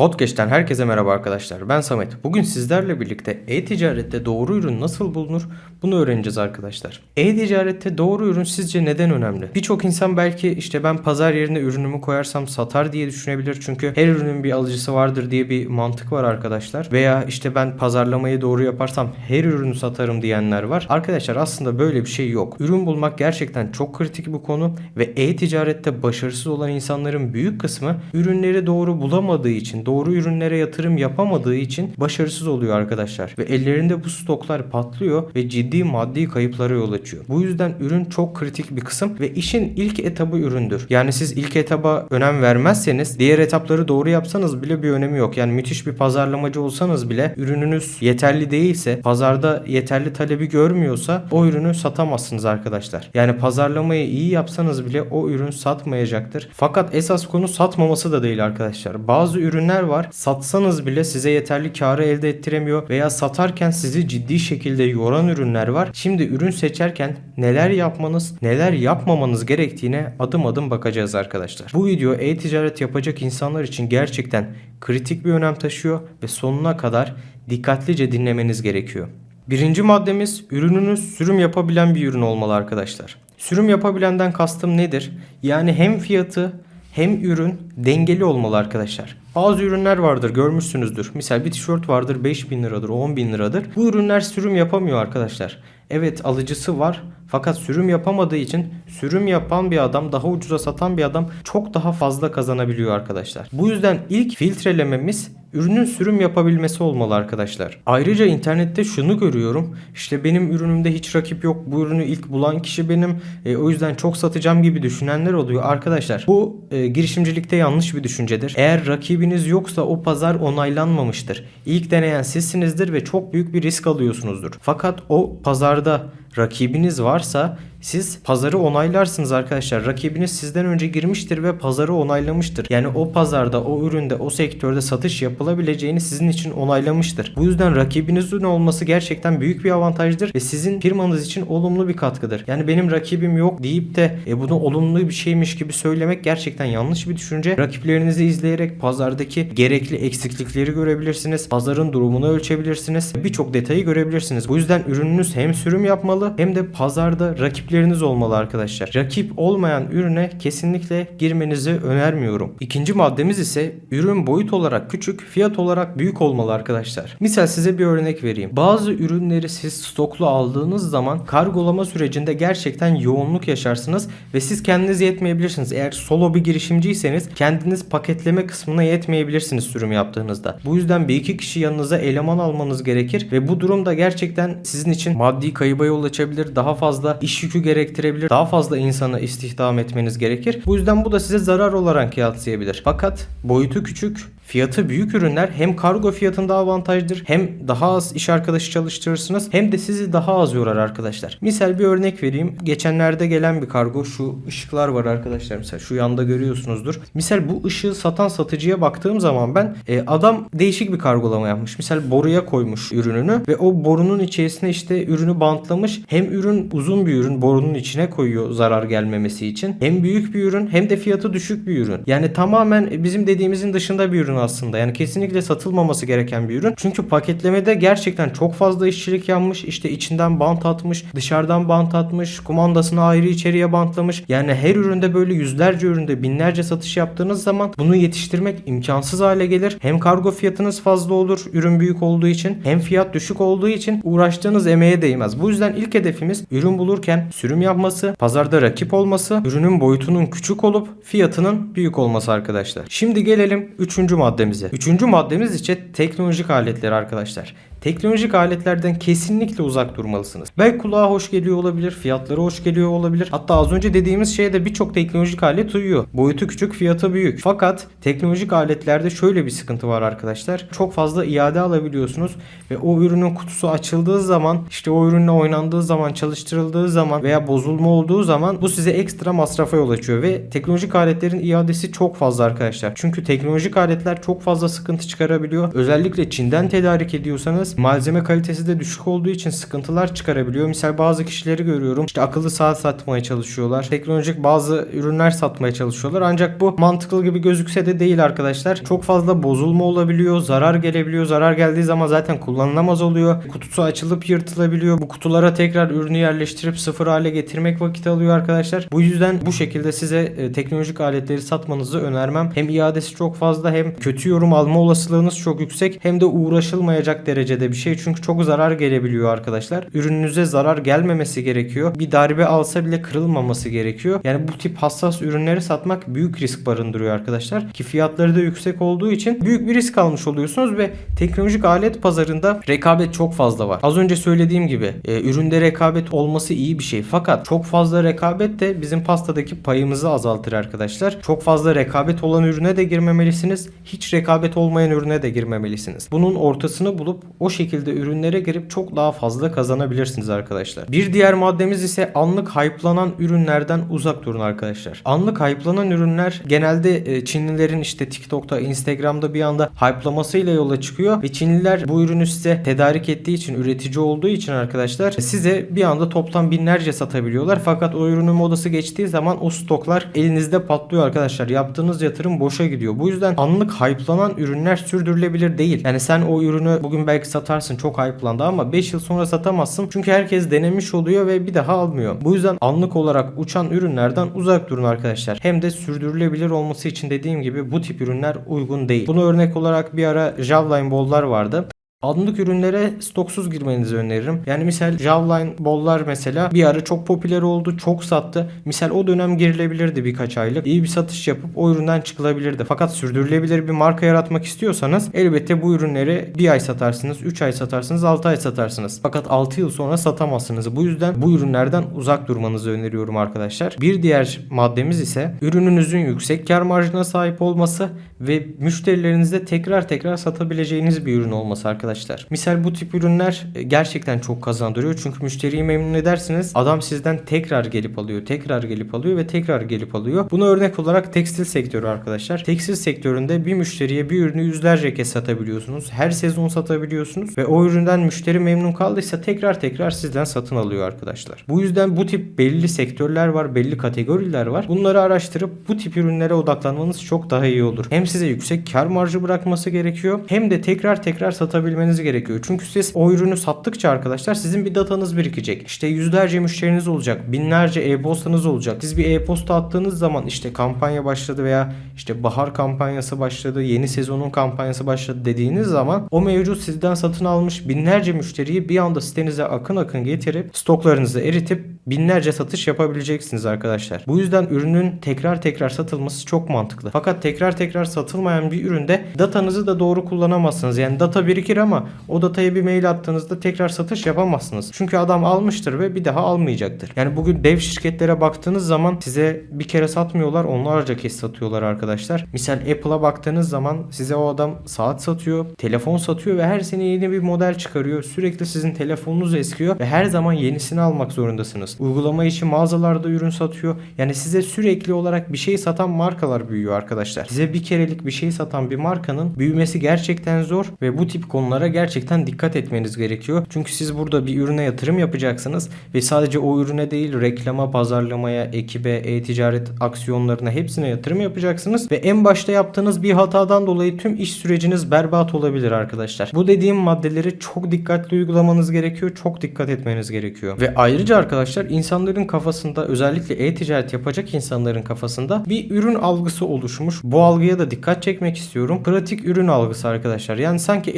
Podcast'ten herkese merhaba arkadaşlar. Ben Samet. Bugün sizlerle birlikte e-ticarette doğru ürün nasıl bulunur bunu öğreneceğiz arkadaşlar. E-ticarette doğru ürün sizce neden önemli? Birçok insan belki işte ben pazar yerine ürünümü koyarsam satar diye düşünebilir. Çünkü her ürünün bir alıcısı vardır diye bir mantık var arkadaşlar. Veya işte ben pazarlamayı doğru yaparsam her ürünü satarım diyenler var. Arkadaşlar aslında böyle bir şey yok. Ürün bulmak gerçekten çok kritik bir konu ve e-ticarette başarısız olan insanların büyük kısmı ürünleri doğru bulamadığı için, doğru ürünlere yatırım yapamadığı için başarısız oluyor arkadaşlar. Ve ellerinde bu stoklar patlıyor ve ciddi maddi kayıplara yol açıyor. Bu yüzden ürün çok kritik bir kısım ve işin ilk etabı üründür. Yani siz ilk etaba önem vermezseniz diğer etapları doğru yapsanız bile bir önemi yok. Yani müthiş bir pazarlamacı olsanız bile ürününüz yeterli değilse, pazarda yeterli talebi görmüyorsa o ürünü satamazsınız arkadaşlar. Yani pazarlamayı iyi yapsanız bile o ürün satmayacaktır. Fakat esas konu satmaması da değil arkadaşlar. Bazı ürünler var satsanız bile size yeterli karı elde ettiremiyor veya satarken sizi ciddi şekilde yoran ürünler var. Şimdi ürün seçerken neler yapmanız, neler yapmamanız gerektiğine adım adım bakacağız arkadaşlar. Bu video e-ticaret yapacak insanlar için gerçekten kritik bir önem taşıyor ve sonuna kadar dikkatlice dinlemeniz gerekiyor. Birinci maddemiz ürününüz sürüm yapabilen bir ürün olmalı arkadaşlar. Sürüm yapabilenden kastım nedir? Yani hem fiyatı hem ürün dengeli olmalı arkadaşlar. Bazı ürünler vardır görmüşsünüzdür. Misal bir tişört vardır 5000 liradır 10 bin liradır. Bu ürünler sürüm yapamıyor arkadaşlar. Evet alıcısı var fakat sürüm yapamadığı için sürüm yapan bir adam daha ucuza satan bir adam çok daha fazla kazanabiliyor arkadaşlar. Bu yüzden ilk filtrelememiz ürünün sürüm yapabilmesi olmalı arkadaşlar. Ayrıca internette şunu görüyorum. İşte benim ürünümde hiç rakip yok. Bu ürünü ilk bulan kişi benim. E, o yüzden çok satacağım gibi düşünenler oluyor. Arkadaşlar bu e, girişimcilikte yanlış bir düşüncedir. Eğer rakibiniz yoksa o pazar onaylanmamıştır. İlk deneyen sizsinizdir ve çok büyük bir risk alıyorsunuzdur. Fakat o pazarda दा rakibiniz varsa siz pazarı onaylarsınız arkadaşlar. Rakibiniz sizden önce girmiştir ve pazarı onaylamıştır. Yani o pazarda, o üründe, o sektörde satış yapılabileceğini sizin için onaylamıştır. Bu yüzden rakibinizin olması gerçekten büyük bir avantajdır ve sizin firmanız için olumlu bir katkıdır. Yani benim rakibim yok deyip de e, bunu olumlu bir şeymiş gibi söylemek gerçekten yanlış bir düşünce. Rakiplerinizi izleyerek pazardaki gerekli eksiklikleri görebilirsiniz. Pazarın durumunu ölçebilirsiniz. Birçok detayı görebilirsiniz. Bu yüzden ürününüz hem sürüm yapmalı hem de pazarda rakip rakipleriniz olmalı arkadaşlar. Rakip olmayan ürüne kesinlikle girmenizi önermiyorum. İkinci maddemiz ise ürün boyut olarak küçük, fiyat olarak büyük olmalı arkadaşlar. Misal size bir örnek vereyim. Bazı ürünleri siz stoklu aldığınız zaman kargolama sürecinde gerçekten yoğunluk yaşarsınız ve siz kendiniz yetmeyebilirsiniz. Eğer solo bir girişimciyseniz kendiniz paketleme kısmına yetmeyebilirsiniz sürüm yaptığınızda. Bu yüzden bir iki kişi yanınıza eleman almanız gerekir ve bu durumda gerçekten sizin için maddi kayıba yol açabilir. Daha fazla iş yükü gerektirebilir. Daha fazla insanı istihdam etmeniz gerekir. Bu yüzden bu da size zarar olarak yansıyabilir. Fakat boyutu küçük, fiyatı büyük ürünler hem kargo fiyatında avantajdır hem daha az iş arkadaşı çalıştırırsınız hem de sizi daha az yorar arkadaşlar. Misal bir örnek vereyim. Geçenlerde gelen bir kargo şu ışıklar var arkadaşlar. Mesela şu yanda görüyorsunuzdur. Misal bu ışığı satan satıcıya baktığım zaman ben e, adam değişik bir kargolama yapmış. Misal boruya koymuş ürününü ve o borunun içerisine işte ürünü bantlamış. Hem ürün uzun bir ürün borunun içine koyuyor zarar gelmemesi için. Hem büyük bir ürün hem de fiyatı düşük bir ürün. Yani tamamen bizim dediğimizin dışında bir ürün aslında. Yani kesinlikle satılmaması gereken bir ürün. Çünkü paketlemede gerçekten çok fazla işçilik yapmış. İşte içinden bant atmış, dışarıdan bant atmış, kumandasını ayrı içeriye bantlamış. Yani her üründe böyle yüzlerce üründe binlerce satış yaptığınız zaman bunu yetiştirmek imkansız hale gelir. Hem kargo fiyatınız fazla olur ürün büyük olduğu için hem fiyat düşük olduğu için uğraştığınız emeğe değmez. Bu yüzden ilk hedefimiz ürün bulurken sürüm yapması, pazarda rakip olması, ürünün boyutunun küçük olup fiyatının büyük olması arkadaşlar. Şimdi gelelim 3. maddemize. 3. maddemiz ise teknolojik aletler arkadaşlar. Teknolojik aletlerden kesinlikle uzak durmalısınız. Belki kulağa hoş geliyor olabilir, fiyatları hoş geliyor olabilir. Hatta az önce dediğimiz şeye birçok teknolojik alet uyuyor. Boyutu küçük, fiyatı büyük. Fakat teknolojik aletlerde şöyle bir sıkıntı var arkadaşlar. Çok fazla iade alabiliyorsunuz ve o ürünün kutusu açıldığı zaman, işte o ürünle oynandığı zaman, çalıştırıldığı zaman veya bozulma olduğu zaman bu size ekstra masrafa yol açıyor ve teknolojik aletlerin iadesi çok fazla arkadaşlar. Çünkü teknolojik aletler çok fazla sıkıntı çıkarabiliyor. Özellikle Çin'den tedarik ediyorsanız yaparsanız malzeme kalitesi de düşük olduğu için sıkıntılar çıkarabiliyor. Misal bazı kişileri görüyorum. İşte akıllı saat satmaya çalışıyorlar. Teknolojik bazı ürünler satmaya çalışıyorlar. Ancak bu mantıklı gibi gözükse de değil arkadaşlar. Çok fazla bozulma olabiliyor. Zarar gelebiliyor. Zarar geldiği zaman zaten kullanılamaz oluyor. Kutusu açılıp yırtılabiliyor. Bu kutulara tekrar ürünü yerleştirip sıfır hale getirmek vakit alıyor arkadaşlar. Bu yüzden bu şekilde size e, teknolojik aletleri satmanızı önermem. Hem iadesi çok fazla hem kötü yorum alma olasılığınız çok yüksek hem de uğraşılmayacak derecede bir şey. Çünkü çok zarar gelebiliyor arkadaşlar. Ürününüze zarar gelmemesi gerekiyor. Bir darbe alsa bile kırılmaması gerekiyor. Yani bu tip hassas ürünleri satmak büyük risk barındırıyor arkadaşlar. Ki fiyatları da yüksek olduğu için büyük bir risk almış oluyorsunuz ve teknolojik alet pazarında rekabet çok fazla var. Az önce söylediğim gibi e, üründe rekabet olması iyi bir şey. Fakat çok fazla rekabet de bizim pastadaki payımızı azaltır arkadaşlar. Çok fazla rekabet olan ürüne de girmemelisiniz. Hiç rekabet olmayan ürüne de girmemelisiniz. Bunun ortasını bulup o şekilde ürünlere girip çok daha fazla kazanabilirsiniz arkadaşlar. Bir diğer maddemiz ise anlık hype'lanan ürünlerden uzak durun arkadaşlar. Anlık hype'lanan ürünler genelde e, Çinlilerin işte TikTok'ta, Instagram'da bir anda hype'lamasıyla yola çıkıyor ve Çinliler bu ürünü size tedarik ettiği için, üretici olduğu için arkadaşlar size bir anda toptan binlerce satabiliyorlar. Fakat o ürünün modası geçtiği zaman o stoklar elinizde patlıyor arkadaşlar. Yaptığınız yatırım boşa gidiyor. Bu yüzden anlık hype'lanan ürünler sürdürülebilir değil. Yani sen o ürünü bugün belki satarsın çok hype'landı ama 5 yıl sonra satamazsın. Çünkü herkes denemiş oluyor ve bir daha almıyor. Bu yüzden anlık olarak uçan ürünlerden uzak durun arkadaşlar. Hem de sürdürülebilir olması için dediğim gibi bu tip ürünler uygun değil. Bunu örnek olarak bir ara Javelin bollar vardı. Anlık ürünlere stoksuz girmenizi öneririm. Yani misal Javelin bollar mesela bir ara çok popüler oldu, çok sattı. Misal o dönem girilebilirdi birkaç aylık. İyi bir satış yapıp o üründen çıkılabilirdi. Fakat sürdürülebilir bir marka yaratmak istiyorsanız elbette bu ürünleri bir ay satarsınız, 3 ay satarsınız, 6 ay satarsınız. Fakat 6 yıl sonra satamazsınız. Bu yüzden bu ürünlerden uzak durmanızı öneriyorum arkadaşlar. Bir diğer maddemiz ise ürününüzün yüksek kar marjına sahip olması ve müşterilerinizde tekrar tekrar satabileceğiniz bir ürün olması arkadaşlar. Misal bu tip ürünler e, gerçekten çok kazandırıyor. Çünkü müşteriyi memnun edersiniz. Adam sizden tekrar gelip alıyor, tekrar gelip alıyor ve tekrar gelip alıyor. Buna örnek olarak tekstil sektörü arkadaşlar. Tekstil sektöründe bir müşteriye bir ürünü yüzlerce kez satabiliyorsunuz. Her sezon satabiliyorsunuz ve o üründen müşteri memnun kaldıysa tekrar tekrar sizden satın alıyor arkadaşlar. Bu yüzden bu tip belli sektörler var, belli kategoriler var. Bunları araştırıp bu tip ürünlere odaklanmanız çok daha iyi olur. Hem size yüksek kar marjı bırakması gerekiyor hem de tekrar tekrar satabilmeniz gerekiyor. Çünkü siz o ürünü sattıkça arkadaşlar sizin bir datanız birikecek. İşte yüzlerce müşteriniz olacak. Binlerce e-postanız olacak. Siz bir e-posta attığınız zaman işte kampanya başladı veya işte bahar kampanyası başladı, yeni sezonun kampanyası başladı dediğiniz zaman o mevcut sizden satın almış binlerce müşteriyi bir anda sitenize akın akın getirip stoklarınızı eritip binlerce satış yapabileceksiniz arkadaşlar. Bu yüzden ürünün tekrar tekrar satılması çok mantıklı. Fakat tekrar tekrar satılmayan bir üründe datanızı da doğru kullanamazsınız. Yani data birikir ama o dataya bir mail attığınızda tekrar satış yapamazsınız. Çünkü adam almıştır ve bir daha almayacaktır. Yani bugün dev şirketlere baktığınız zaman size bir kere satmıyorlar onlarca kez satıyorlar arkadaşlar. Misal Apple'a baktığınız zaman size o adam saat satıyor, telefon satıyor ve her sene yeni bir model çıkarıyor. Sürekli sizin telefonunuz eskiyor ve her zaman yenisini almak zorundasınız. Uygulama için mağazalarda ürün satıyor. Yani size sürekli olarak bir şey satan markalar büyüyor arkadaşlar. Size bir kerelik bir şey satan bir markanın büyümesi gerçekten zor ve bu tip konulara gerçekten dikkat etmeniz gerekiyor. Çünkü siz burada bir ürüne yatırım yapacaksınız ve sadece o ürüne değil reklama, pazarlamaya, ekibe, e-ticaret aksiyonlarına hepsine yatırım yapacaksınız ve en başta yaptığınız bir hatadan dolayı tüm iş süreciniz berbat olabilir arkadaşlar. Bu dediğim maddeleri çok dikkatli uygulamanız gerekiyor. Çok dikkat etmeniz gerekiyor. Ve ayrıca arkadaşlar insanların kafasında özellikle e-ticaret yapacak insanların kafasında bir ürün algısı oluşmuş. Bu algıya da dikkat çekmek istiyorum. Pratik ürün algısı arkadaşlar. Yani sanki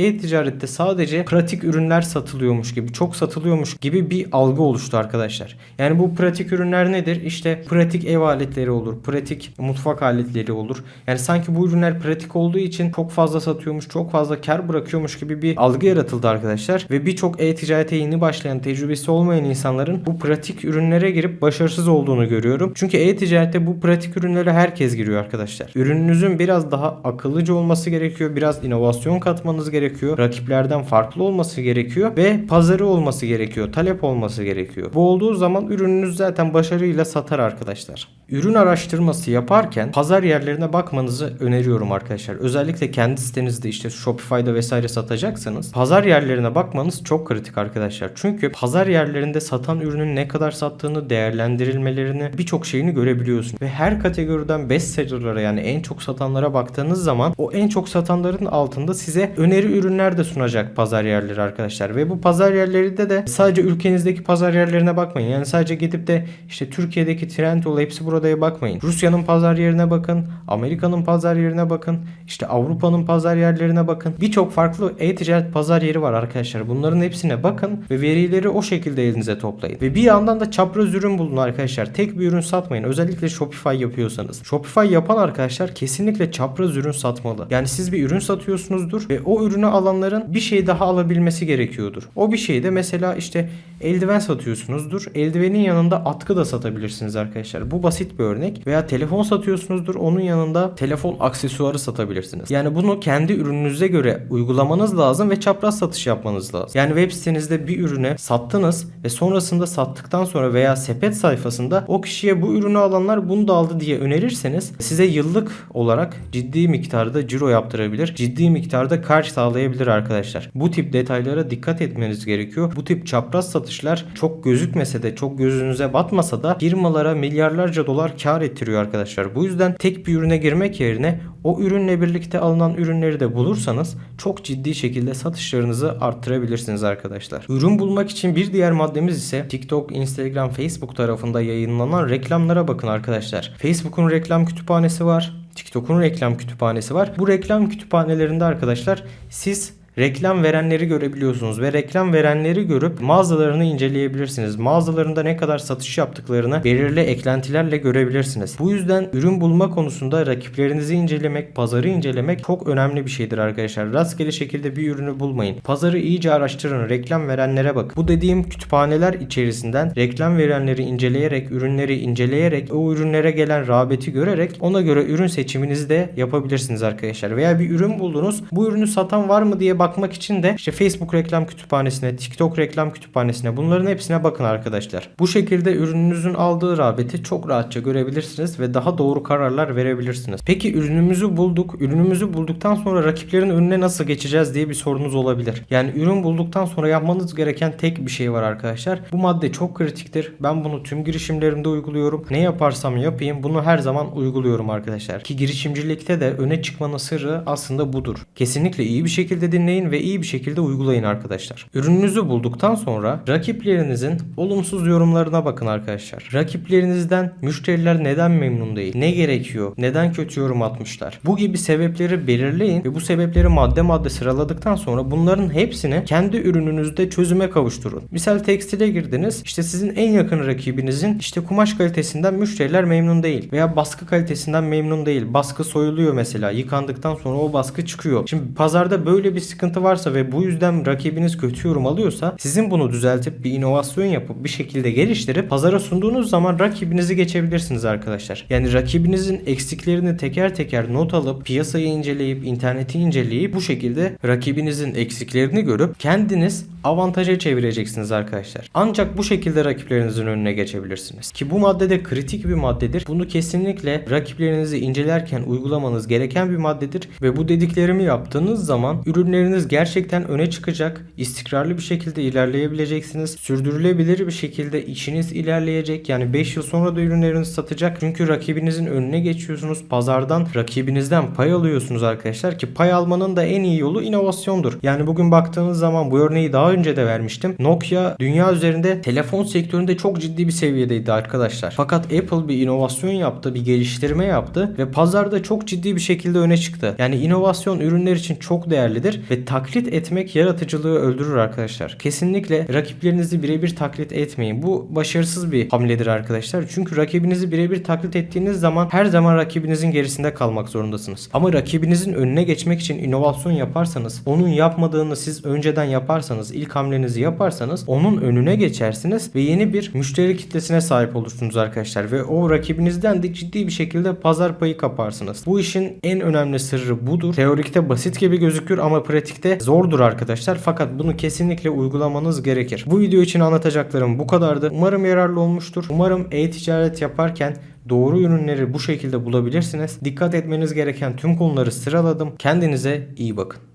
e-ticarette sadece pratik ürünler satılıyormuş gibi, çok satılıyormuş gibi bir algı oluştu arkadaşlar. Yani bu pratik ürünler nedir? İşte pratik ev aletleri olur, pratik mutfak aletleri olur. Yani sanki bu ürünler pratik olduğu için çok fazla satıyormuş, çok fazla kar bırakıyormuş gibi bir algı yaratıldı arkadaşlar. Ve birçok e-ticarete yeni başlayan, tecrübesi olmayan insanların bu pratik ürünlere girip başarısız olduğunu görüyorum. Çünkü e-ticarette bu pratik ürünlere herkes giriyor arkadaşlar. Ürününüzün biraz daha akıllıca olması gerekiyor. Biraz inovasyon katmanız gerekiyor. Rakiplerden farklı olması gerekiyor ve pazarı olması gerekiyor. Talep olması gerekiyor. Bu olduğu zaman ürününüz zaten başarıyla satar arkadaşlar. Ürün araştırması yaparken pazar yerlerine bakmanızı öneriyorum arkadaşlar. Özellikle kendi sitenizde işte Shopify'da vesaire satacaksanız pazar yerlerine bakmanız çok kritik arkadaşlar. Çünkü pazar yerlerinde satan ürünün ne kadar sattığını değerlendirilmelerini birçok şeyini görebiliyorsun. Ve her kategoriden bestseller'lara yani en çok satanlara baktığınız zaman o en çok satanların altında size öneri ürünler de sunacak pazar yerleri arkadaşlar. Ve bu pazar yerlerinde de sadece ülkenizdeki pazar yerlerine bakmayın. Yani sadece gidip de işte Türkiye'deki Trendyol hepsi buradaya bakmayın. Rusya'nın pazar yerine bakın. Amerika'nın pazar yerine bakın. işte Avrupa'nın pazar yerlerine bakın. Birçok farklı e-ticaret pazar yeri var arkadaşlar. Bunların hepsine bakın ve verileri o şekilde elinize toplayın. Ve bir yandan da çapraz ürün bulun arkadaşlar. Tek bir ürün satmayın. Özellikle Shopify yapıyorsanız. Shopify yapan arkadaşlar kesinlikle çapraz ürün satmalı. Yani siz bir ürün satıyorsunuzdur ve o ürünü alanların bir şey daha alabilmesi gerekiyordur. O bir şey de mesela işte eldiven satıyorsunuzdur. Eldivenin yanında atkı da satabilirsiniz arkadaşlar. Bu basit bir örnek. Veya telefon satıyorsunuzdur. Onun yanında telefon aksesuarı satabilirsiniz. Yani bunu kendi ürününüze göre uygulamanız lazım ve çapraz satış yapmanız lazım. Yani web sitenizde bir ürüne sattınız ve sonrasında sattıktan sonra veya sepet sayfasında o kişiye bu ürünü alanlar bunu da aldı diye önerirseniz size yıllık olarak ciddi miktarda ciro yaptırabilir. Ciddi miktarda kar sağlayabilir arkadaşlar. Bu tip detaylara dikkat etmeniz gerekiyor. Bu tip çapraz satışlar çok gözükmese de çok gözünüze batmasa da firmalara milyarlarca dolar kar ettiriyor arkadaşlar. Bu yüzden tek bir ürüne girmek yerine o ürünle birlikte alınan ürünleri de bulursanız çok ciddi şekilde satışlarınızı arttırabilirsiniz arkadaşlar. Ürün bulmak için bir diğer maddemiz ise TikTok, Instagram, Facebook tarafında yayınlanan reklamlara bakın arkadaşlar. Facebook'un reklam kütüphanesi var. TikTok'un reklam kütüphanesi var. Bu reklam kütüphanelerinde arkadaşlar siz reklam verenleri görebiliyorsunuz ve reklam verenleri görüp mağazalarını inceleyebilirsiniz. Mağazalarında ne kadar satış yaptıklarını belirli eklentilerle görebilirsiniz. Bu yüzden ürün bulma konusunda rakiplerinizi incelemek, pazarı incelemek çok önemli bir şeydir arkadaşlar. Rastgele şekilde bir ürünü bulmayın. Pazarı iyice araştırın, reklam verenlere bakın. Bu dediğim kütüphaneler içerisinden reklam verenleri inceleyerek, ürünleri inceleyerek, o ürünlere gelen rağbeti görerek ona göre ürün seçiminizi de yapabilirsiniz arkadaşlar. Veya bir ürün buldunuz, bu ürünü satan var mı diye bakmak için de işte Facebook reklam kütüphanesine, TikTok reklam kütüphanesine bunların hepsine bakın arkadaşlar. Bu şekilde ürününüzün aldığı rağbeti çok rahatça görebilirsiniz ve daha doğru kararlar verebilirsiniz. Peki ürünümüzü bulduk. Ürünümüzü bulduktan sonra rakiplerin önüne nasıl geçeceğiz diye bir sorunuz olabilir. Yani ürün bulduktan sonra yapmanız gereken tek bir şey var arkadaşlar. Bu madde çok kritiktir. Ben bunu tüm girişimlerimde uyguluyorum. Ne yaparsam yapayım bunu her zaman uyguluyorum arkadaşlar. Ki girişimcilikte de öne çıkmanın sırrı aslında budur. Kesinlikle iyi bir şekilde dinleyin ve iyi bir şekilde uygulayın arkadaşlar. Ürününüzü bulduktan sonra rakiplerinizin olumsuz yorumlarına bakın arkadaşlar. Rakiplerinizden müşteriler neden memnun değil? Ne gerekiyor? Neden kötü yorum atmışlar? Bu gibi sebepleri belirleyin ve bu sebepleri madde madde sıraladıktan sonra bunların hepsini kendi ürününüzde çözüme kavuşturun. Misal tekstile girdiniz. İşte sizin en yakın rakibinizin işte kumaş kalitesinden müşteriler memnun değil veya baskı kalitesinden memnun değil. Baskı soyuluyor mesela. Yıkandıktan sonra o baskı çıkıyor. Şimdi pazarda böyle bir sıkıntı varsa ve bu yüzden rakibiniz kötü yorum alıyorsa sizin bunu düzeltip bir inovasyon yapıp bir şekilde geliştirip pazara sunduğunuz zaman rakibinizi geçebilirsiniz arkadaşlar. Yani rakibinizin eksiklerini teker teker not alıp piyasayı inceleyip interneti inceleyip bu şekilde rakibinizin eksiklerini görüp kendiniz avantaja çevireceksiniz arkadaşlar. Ancak bu şekilde rakiplerinizin önüne geçebilirsiniz. Ki bu maddede kritik bir maddedir. Bunu kesinlikle rakiplerinizi incelerken uygulamanız gereken bir maddedir ve bu dediklerimi yaptığınız zaman ürünleriniz gerçekten öne çıkacak. istikrarlı bir şekilde ilerleyebileceksiniz. Sürdürülebilir bir şekilde işiniz ilerleyecek. Yani 5 yıl sonra da ürünlerinizi satacak. Çünkü rakibinizin önüne geçiyorsunuz. Pazardan rakibinizden pay alıyorsunuz arkadaşlar ki pay almanın da en iyi yolu inovasyondur. Yani bugün baktığınız zaman bu örneği daha önce de vermiştim. Nokia dünya üzerinde telefon sektöründe çok ciddi bir seviyedeydi arkadaşlar. Fakat Apple bir inovasyon yaptı, bir geliştirme yaptı ve pazarda çok ciddi bir şekilde öne çıktı. Yani inovasyon ürünler için çok değerlidir ve taklit etmek yaratıcılığı öldürür arkadaşlar. Kesinlikle rakiplerinizi birebir taklit etmeyin. Bu başarısız bir hamledir arkadaşlar. Çünkü rakibinizi birebir taklit ettiğiniz zaman her zaman rakibinizin gerisinde kalmak zorundasınız. Ama rakibinizin önüne geçmek için inovasyon yaparsanız, onun yapmadığını siz önceden yaparsanız, ilk hamlenizi yaparsanız onun önüne geçersiniz ve yeni bir müşteri kitlesine sahip olursunuz arkadaşlar ve o rakibinizden de ciddi bir şekilde pazar payı kaparsınız. Bu işin en önemli sırrı budur. Teorikte basit gibi gözükür ama pratik pratikte zordur arkadaşlar fakat bunu kesinlikle uygulamanız gerekir. Bu video için anlatacaklarım bu kadardı. Umarım yararlı olmuştur. Umarım e-ticaret yaparken doğru ürünleri bu şekilde bulabilirsiniz. Dikkat etmeniz gereken tüm konuları sıraladım. Kendinize iyi bakın.